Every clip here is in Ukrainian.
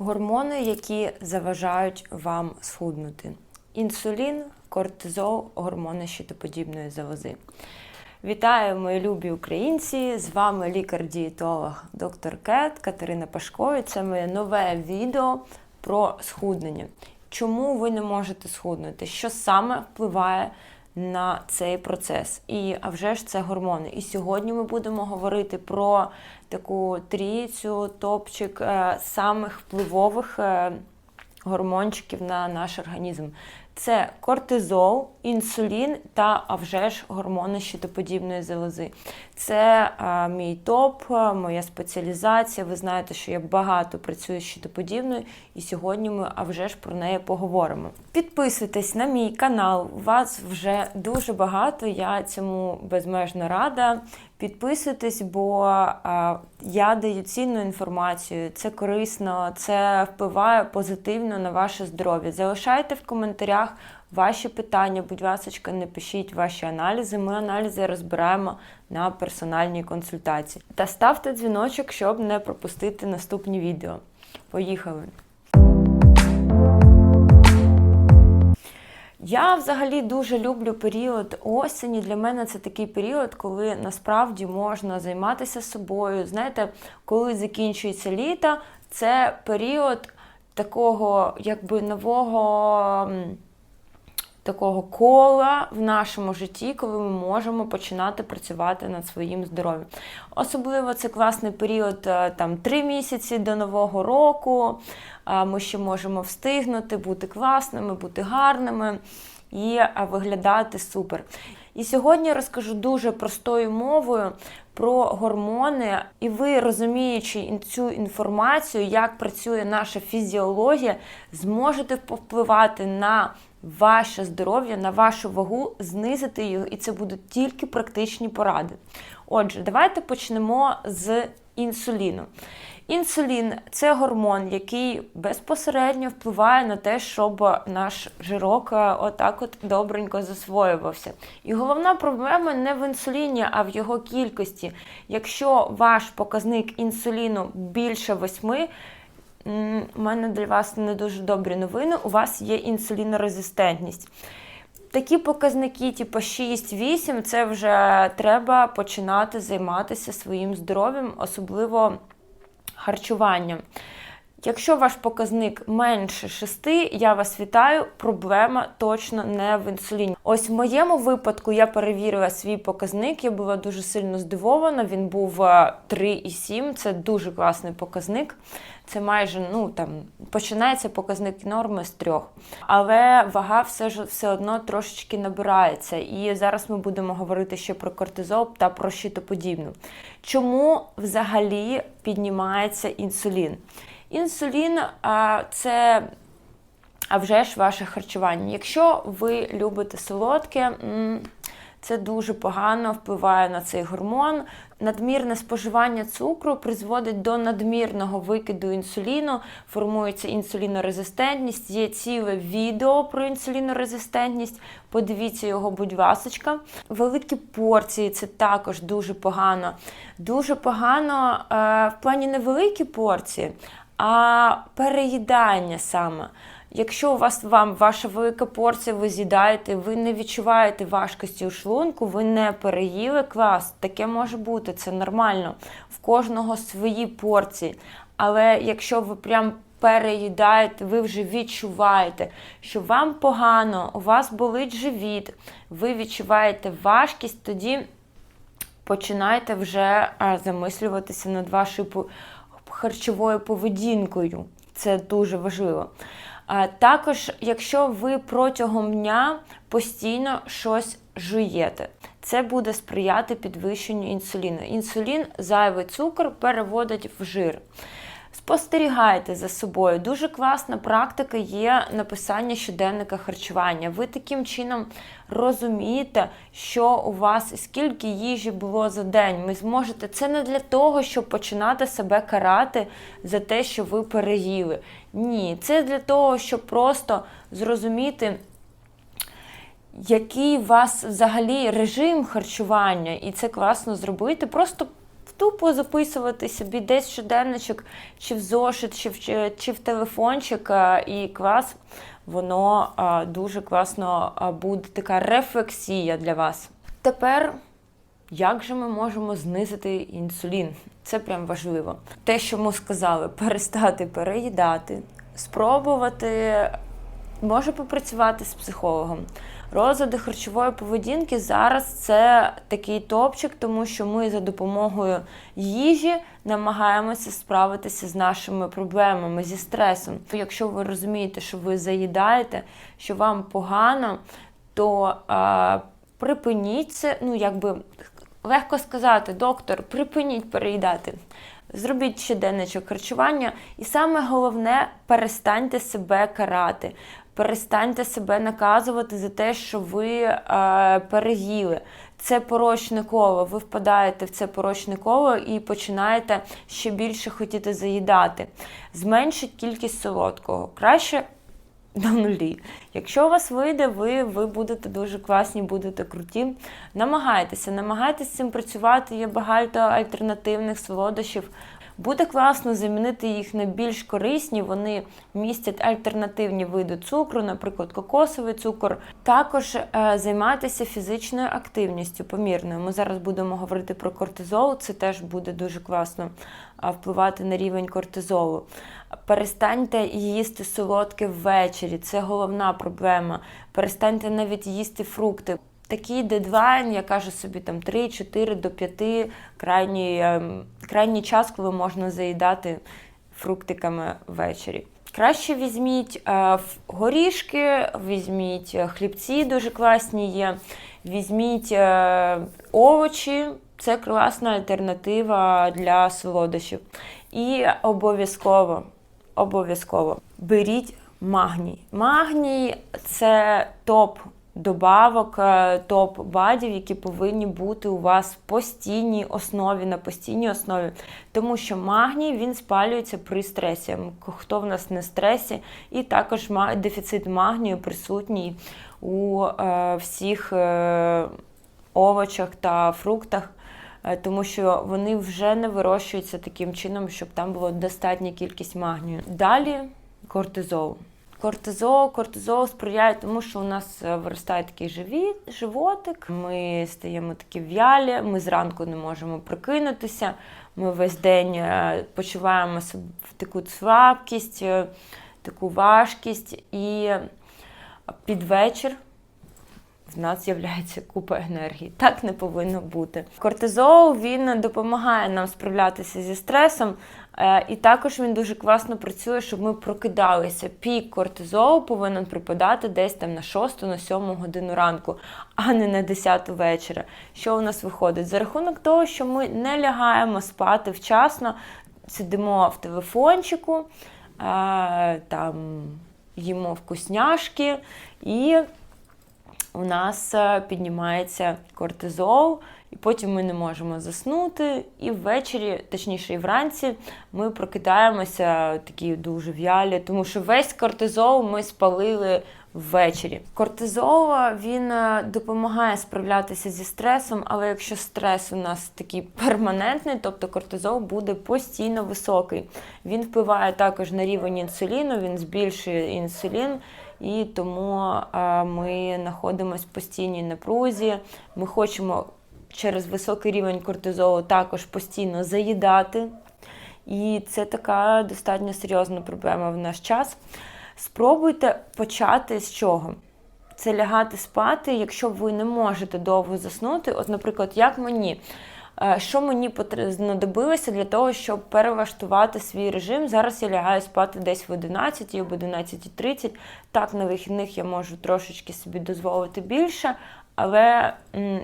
Гормони, які заважають вам схуднути: інсулін, кортизол, гормони щитоподібної залози. Вітаю, мої любі українці! З вами лікар-дієтолог доктор Кет Катерина Пашко. І Це моє нове відео про схуднення. Чому ви не можете схуднути? Що саме впливає на цей процес? І а вже ж це гормони. І сьогодні ми будемо говорити про таку трійцю, топчик е, самих впливових е, гормончиків на наш організм. Це кортизол, інсулін та а вже ж гормони щитоподібної залози. Це а, мій топ, моя спеціалізація. Ви знаєте, що я багато працюю з щитоподібною, і сьогодні ми а вже ж про неї поговоримо. Підписуйтесь на мій канал, вас вже дуже багато. Я цьому безмежно рада. Підписуйтесь, бо я даю цінну інформацію, це корисно, це впливає позитивно на ваше здоров'я. Залишайте в коментарях ваші питання, будь ласка, не пишіть ваші аналізи. Ми аналізи розбираємо на персональній консультації. Та ставте дзвіночок, щоб не пропустити наступні відео. Поїхали! Я взагалі дуже люблю період осені. Для мене це такий період, коли насправді можна займатися собою. Знаєте, коли закінчується літо, це період такого якби нового. Такого кола в нашому житті, коли ми можемо починати працювати над своїм здоров'ям. Особливо це класний період там три місяці до Нового року. Ми ще можемо встигнути, бути класними, бути гарними і виглядати супер. І сьогодні я розкажу дуже простою мовою про гормони, і ви, розуміючи цю інформацію, як працює наша фізіологія, зможете повпливати на ваше здоров'я, на вашу вагу, знизити його, і це будуть тільки практичні поради. Отже, давайте почнемо з інсуліну. Інсулін це гормон, який безпосередньо впливає на те, щоб наш жирок отак от добренько засвоювався. І головна проблема не в інсуліні, а в його кількості. Якщо ваш показник інсуліну більше 8, у мене для вас не дуже добрі новини, у вас є інсулінорезистентність. Такі показники, типу 6-8, це вже треба починати займатися своїм здоров'ям, особливо харчуванням. Якщо ваш показник менше 6, я вас вітаю, проблема точно не в інсуліні. Ось в моєму випадку я перевірила свій показник, я була дуже сильно здивована. Він був 3,7, це дуже класний показник. Це майже ну там починається показник норми з трьох. Але вага все ж все одно трошечки набирається. І зараз ми будемо говорити ще про кортизол та про щитоподібну. Чому взагалі піднімається інсулін? Інсулін це а вже ж ваше харчування. Якщо ви любите солодке, це дуже погано впливає на цей гормон. Надмірне споживання цукру призводить до надмірного викиду інсуліну, формується інсулінорезистентність. Є ціле відео про інсулінорезистентність. Подивіться його, будь ласочка. Великі порції це також дуже погано. Дуже погано е, в плані невеликі порції, а переїдання саме. Якщо у вас вам ваша велика порція, ви з'їдаєте, ви не відчуваєте важкості у шлунку, ви не переїли клас, таке може бути, це нормально. В кожного свої порції. Але якщо ви прям переїдаєте, ви вже відчуваєте, що вам погано, у вас болить живіт, ви відчуваєте важкість, тоді починайте вже замислюватися над вашою харчовою поведінкою. Це дуже важливо. Також, якщо ви протягом дня постійно щось жуєте, це буде сприяти підвищенню інсуліну. Інсулін, зайвий цукор переводить в жир. Спостерігайте за собою. Дуже класна практика є написання щоденника харчування. Ви таким чином розумієте, що у вас скільки їжі було за день. Ви зможете це не для того, щоб починати себе карати за те, що ви переїли. Ні, це для того, щоб просто зрозуміти. Який у вас взагалі режим харчування, і це класно зробити. Просто тупо записувати собі десь щоденничок, чи в зошит, чи в, чи- в телефончик, і клас, воно дуже класно буде така рефлексія для вас. Тепер як же ми можемо знизити інсулін? Це прям важливо. Те, що ми сказали, перестати переїдати, спробувати, може попрацювати з психологом. Розлади харчової поведінки зараз це такий топчик, тому що ми за допомогою їжі намагаємося справитися з нашими проблемами, зі стресом. Якщо ви розумієте, що ви заїдаєте, що вам погано, то а, припиніть це, ну якби легко сказати, доктор, припиніть переїдати. Зробіть щоденничок харчування, і саме головне перестаньте себе карати, перестаньте себе наказувати за те, що ви е, переїли. Це порочне коло. Ви впадаєте в це порочне коло і починаєте ще більше хотіти заїдати. Зменшіть кількість солодкого. Краще до нулі. Якщо у вас вийде, ви, ви будете дуже класні, будете круті. Намагайтеся, намагайтеся з цим працювати. Є багато альтернативних солодощів. Буде класно замінити їх на більш корисні. Вони містять альтернативні види цукру, наприклад, кокосовий цукор. Також е, займайтеся фізичною активністю, помірною. Ми зараз будемо говорити про кортизол. Це теж буде дуже класно впливати на рівень кортизолу. Перестаньте їсти солодке ввечері. Це головна проблема. Перестаньте навіть їсти фрукти. Такий дедлайн, я кажу собі, там 3-4 до 5 крайній, ем, крайній час, коли можна заїдати фруктиками ввечері. Краще візьміть е, горішки, візьміть е, хлібці, дуже класні є. Візьміть е, овочі, це класна альтернатива для солодощів. І обов'язково, обов'язково беріть магній. Магній це топ добавок, е, топ бадів, які повинні бути у вас в постійній основі, на постійній основі. Тому що магній він спалюється при стресі. Хто в нас не стресі, і також дефіцит магнію присутній у е, всіх е, овочах та фруктах. Тому що вони вже не вирощуються таким чином, щоб там була достатня кількість магнію. Далі кортизол. Кортизол, кортизол сприяє тому, що у нас е, виростає такий живіт, животик. Ми стаємо такі в'ялі, ми зранку не можемо прокинутися. Ми весь день е, почуваємо в таку слабкість, е, таку важкість, і під вечір в нас з'являється купа енергії. Так не повинно бути. Кортизол він допомагає нам справлятися зі стресом, е, і також він дуже класно працює, щоб ми прокидалися. Пік кортизолу повинен припадати десь там на 6 на 7 годину ранку, а не на 10 вечора. Що у нас виходить? За рахунок того, що ми не лягаємо спати вчасно, сидимо в телефончику, е, там їмо вкусняшки і у нас е, піднімається кортизол, і потім ми не можемо заснути. І ввечері, точніше, і вранці, ми прокидаємося такі дуже в'ялі, тому що весь кортизол ми спалили ввечері. Кортизол е, він е, допомагає справлятися зі стресом, але якщо стрес у нас такий перманентний, тобто кортизол буде постійно високий. Він впливає також на рівень інсуліну, він збільшує інсулін. І тому е, ми знаходимося в постійній напрузі. Ми хочемо через високий рівень кортизолу також постійно заїдати. І це така достатньо серйозна проблема в наш час. Спробуйте почати з чого? Це лягати спати, якщо ви не можете довго заснути. От, наприклад, як мені. Е, Що мені знадобилося для того, щоб перелаштувати свій режим? Зараз я лягаю спати десь в 11 або 11.30. Так, на вихідних я можу трошечки собі дозволити більше. Але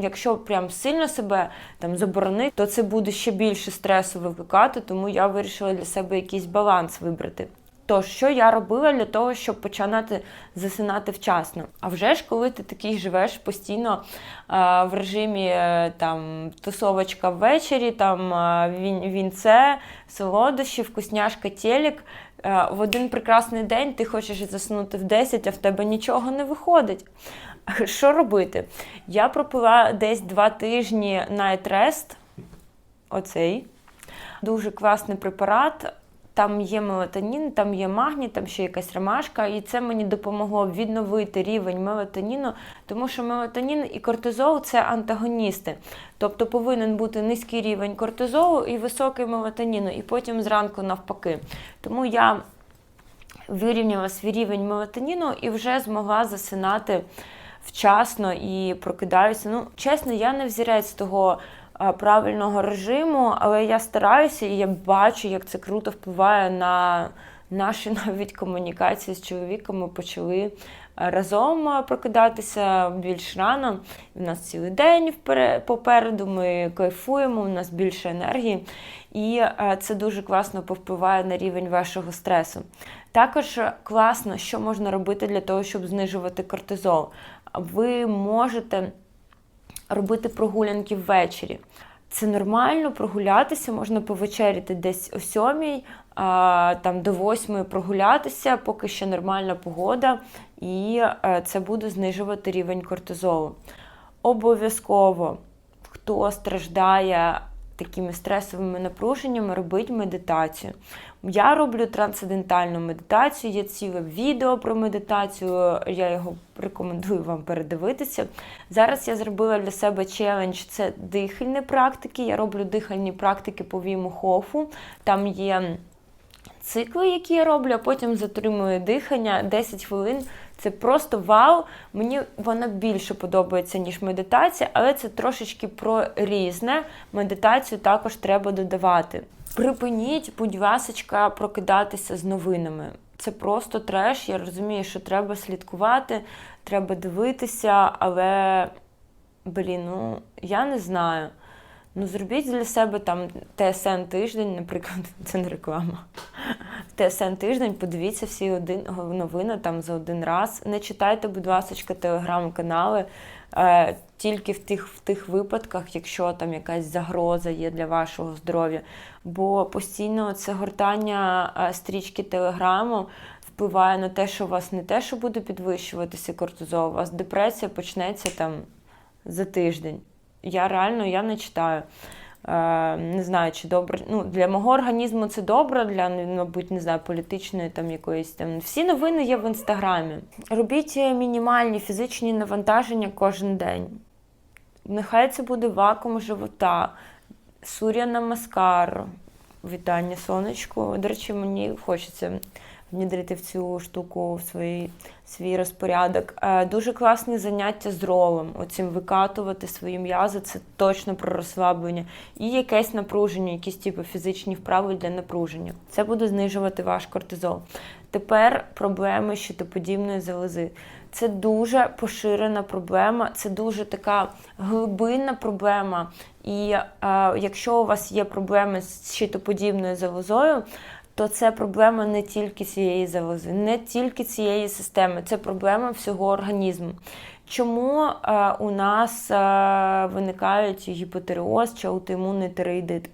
якщо прям сильно себе там заборонити, то це буде ще більше стресу викликати, тому я вирішила для себе якийсь баланс вибрати. Тож, що я робила для того, щоб починати засинати вчасно? А вже ж, коли ти такий живеш постійно е, в режимі е, там тусовочка ввечері, там е, він, вінце, солодощі, вкусняшка, телек, в один прекрасний день ти хочеш заснути в 10, а в тебе нічого не виходить. Що робити? Я пропила десь два тижні night rest, оцей. Дуже класний препарат. Там є мелатонін, там є магній, там ще якась ромашка, і це мені допомогло відновити рівень мелатоніну, тому що мелатонін і кортизол це антагоністи. Тобто повинен бути низький рівень кортизолу і високий мелатоніну, і потім зранку навпаки. Тому я вирівняла свій рівень мелатоніну і вже змогла засинати вчасно і прокидаюся. Ну, чесно, я не взірець того правильного режиму, але я стараюся і я бачу, як це круто впливає на наші навіть комунікації з чоловіком. Ми почали разом прокидатися більш рано. У нас цілий день попереду. Ми кайфуємо, у нас більше енергії, і це дуже класно повпливає на рівень вашого стресу. Також класно, що можна робити для того, щоб знижувати кортизол. Ви можете робити прогулянки ввечері. Це нормально прогулятися, можна повечеряти десь о сьомій, там до восьмої прогулятися, поки ще нормальна погода, і е, це буде знижувати рівень кортизолу. Обов'язково, хто страждає такими стресовими напруженнями, робить медитацію. Я роблю трансцендентальну медитацію, є ціле відео про медитацію, я його рекомендую вам передивитися. Зараз я зробила для себе челендж це дихальні практики. Я роблю дихальні практики по Віму Хофу. Там є цикли, які я роблю, а потім затримую дихання 10 хвилин. Це просто вау. Мені вона більше подобається, ніж медитація, але це трошечки про різне. Медитацію також треба додавати. Припиніть, будь ласочка, прокидатися з новинами. Це просто треш. Я розумію, що треба слідкувати, треба дивитися, але блін, ну я не знаю. Ну, зробіть для себе там ТСН тиждень, наприклад, це не реклама. ТСН тиждень, подивіться всі один, новини там за один раз. Не читайте, будь ласка, телеграм-канали е, тільки в тих, в тих випадках, якщо там якась загроза є для вашого здоров'я. Бо постійно це гортання е, стрічки телеграму впливає на те, що у вас не те, що буде підвищуватися кортизол, у вас депресія почнеться там за тиждень. Я реально я не читаю. Е, не знаю, чи добре. Ну, Для мого організму це добре, для, мабуть, не знаю, політичної там якоїсь там. Всі новини є в інстаграмі. Робіть мінімальні фізичні навантаження кожен день. Нехай це буде вакуум живота, суря намаскар, вітання сонечку. До речі, мені хочеться внідрити в цю штуку в свій, свій розпорядок. Е, Дуже класні заняття з ролом. Оцім викатувати свої м'язи, це точно про розслаблення. І якесь напруження, якісь типу фізичні вправи для напруження. Це буде знижувати ваш кортизол. Тепер проблеми щитоподібної залози. Це дуже поширена проблема, це дуже така глибинна проблема. І е, якщо у вас є проблеми з щитоподібною залозою, то це проблема не тільки цієї залози, не тільки цієї системи, це проблема всього організму. Чому е, у нас е, виникають гіпотереоз чи аутоімунний тиреїдит?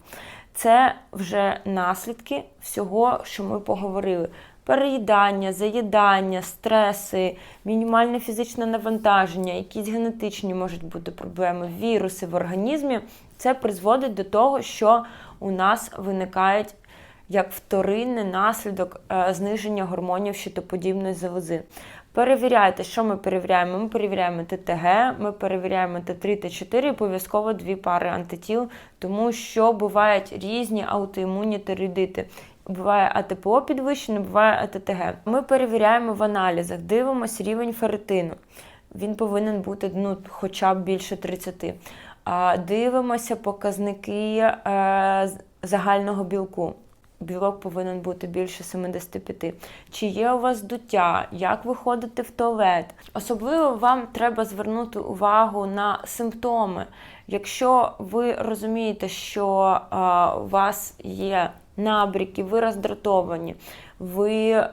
Це вже наслідки всього, що ми поговорили. Переїдання, заїдання, стреси, мінімальне фізичне навантаження, якісь генетичні можуть бути проблеми, віруси в організмі. Це призводить до того, що у нас виникають як вторинний наслідок е, зниження гормонів щитоподібної залози. Перевіряйте, що ми перевіряємо. Ми перевіряємо ТТГ, ми перевіряємо Т3, Т4 і обов'язково дві пари антитіл, тому що бувають різні аутоімунні тиреїдити. Буває АТПО підвищене, буває АТТГ. Ми перевіряємо в аналізах, дивимося рівень ферритину. Він повинен бути ну, хоча б більше 30. Дивимося показники е, загального білку білок повинен бути більше 75. Чи є у вас дуття, як ви ходите в туалет? Особливо вам треба звернути увагу на симптоми. Якщо ви розумієте, що а, у вас є набріки, ви роздратовані, ви е,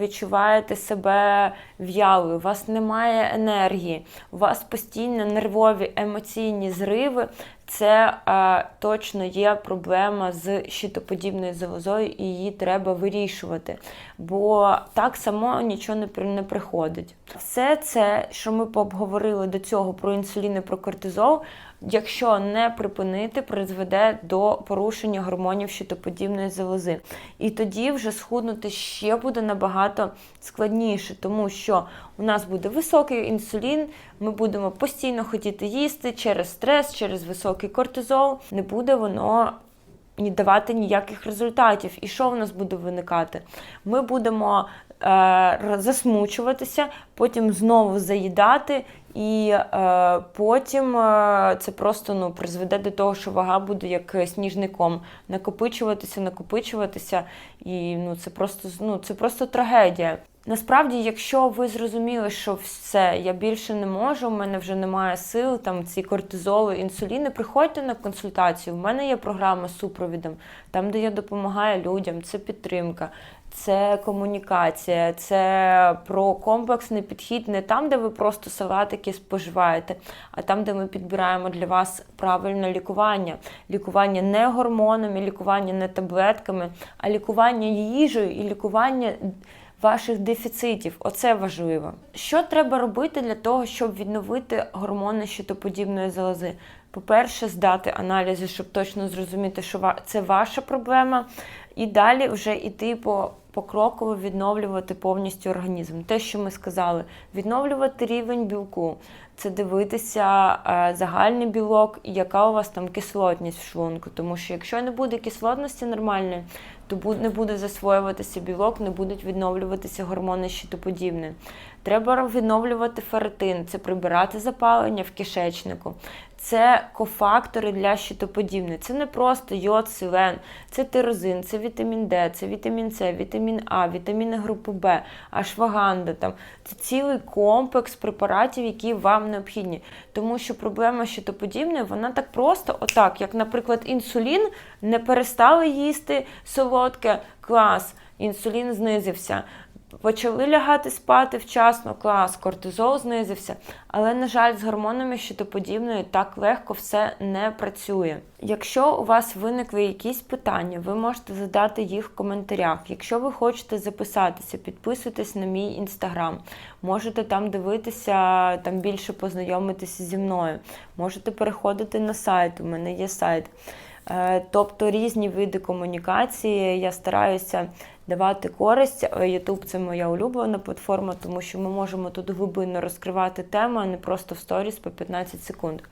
відчуваєте себе в'ялою, у вас немає енергії, у вас постійно нервові емоційні зриви, це е, точно є проблема з щитоподібною залозою, і її треба вирішувати. Бо так само нічого не не приходить. Все це, що ми пообговорили до цього про інсулін і про кортизол, якщо не припинити, призведе до порушення гормонів щитоподібної залози. І тоді вже схуднути ще буде набагато складніше, тому що у нас буде високий інсулін, ми будемо постійно хотіти їсти через стрес, через високий кортизол. Не буде воно ні давати ніяких результатів. І що в нас буде виникати? Ми будемо засмучуватися, потім знову заїдати, і е, потім е, це просто ну, призведе до того, що вага буде як сніжний ком накопичуватися, накопичуватися, і ну, це просто ну, це просто трагедія. Насправді, якщо ви зрозуміли, що все, я більше не можу, у мене вже немає сил, там ці кортизоли, інсуліни, приходьте на консультацію. У мене є програма з супровідом, там, де я допомагаю людям, це підтримка, це комунікація, це про комплексний підхід не там, де ви просто салатики споживаєте, а там, де ми підбираємо для вас правильне лікування. Лікування не гормонами, лікування не таблетками, а лікування їжею і лікування ваших дефіцитів. Оце важливо. Що треба робити для того, щоб відновити гормони щитоподібної залози? По-перше, здати аналізи, щоб точно зрозуміти, що це ваша проблема, і далі вже йти по покроково відновлювати повністю організм. Те, що ми сказали, відновлювати рівень білку, це дивитися е, загальний білок і яка у вас там кислотність в шлунку. Тому що якщо не буде кислотності нормальної, то не буде засвоюватися білок, не будуть відновлюватися гормони щитоподібні. Треба відновлювати ферритин, це прибирати запалення в кишечнику. Це кофактори для щитоподібної. Це не просто йод, селен, це тирозин, це вітамін Д, це вітамін С, вітамін А, вітаміни групи Б, ашваганда. Там. Це цілий комплекс препаратів, які вам необхідні. Тому що проблема щитоподібної, вона так просто, отак, як, наприклад, інсулін, не перестали їсти солодке, клас, інсулін знизився. Почали лягати спати вчасно, клас, кортизол знизився. Але, на жаль, з гормонами щитоподібної так легко все не працює. Якщо у вас виникли якісь питання, ви можете задати їх в коментарях. Якщо ви хочете записатися, підписуйтесь на мій інстаграм. Можете там дивитися, там більше познайомитися зі мною. Можете переходити на сайт, у мене є сайт. Е, Тобто різні види комунікації. Я стараюся давати користь. Е, YouTube – це моя улюблена платформа, тому що ми можемо тут глибинно розкривати тему, а не просто в сторіс по 15 секунд.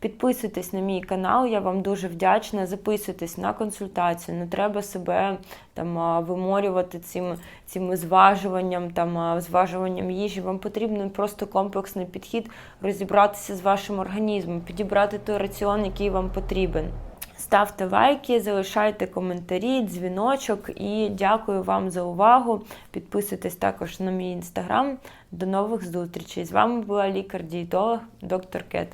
Підписуйтесь на мій канал, я вам дуже вдячна. Записуйтесь на консультацію. Не треба себе там виморювати цим, цим зважуванням, там зважуванням їжі. Вам потрібен просто комплексний підхід, розібратися з вашим організмом, підібрати той раціон, який вам потрібен. Ставте лайки, залишайте коментарі, дзвіночок і дякую вам за увагу. Підписуйтесь також на мій інстаграм. До нових зустрічей. З вами була лікар-дієтолог доктор Кет.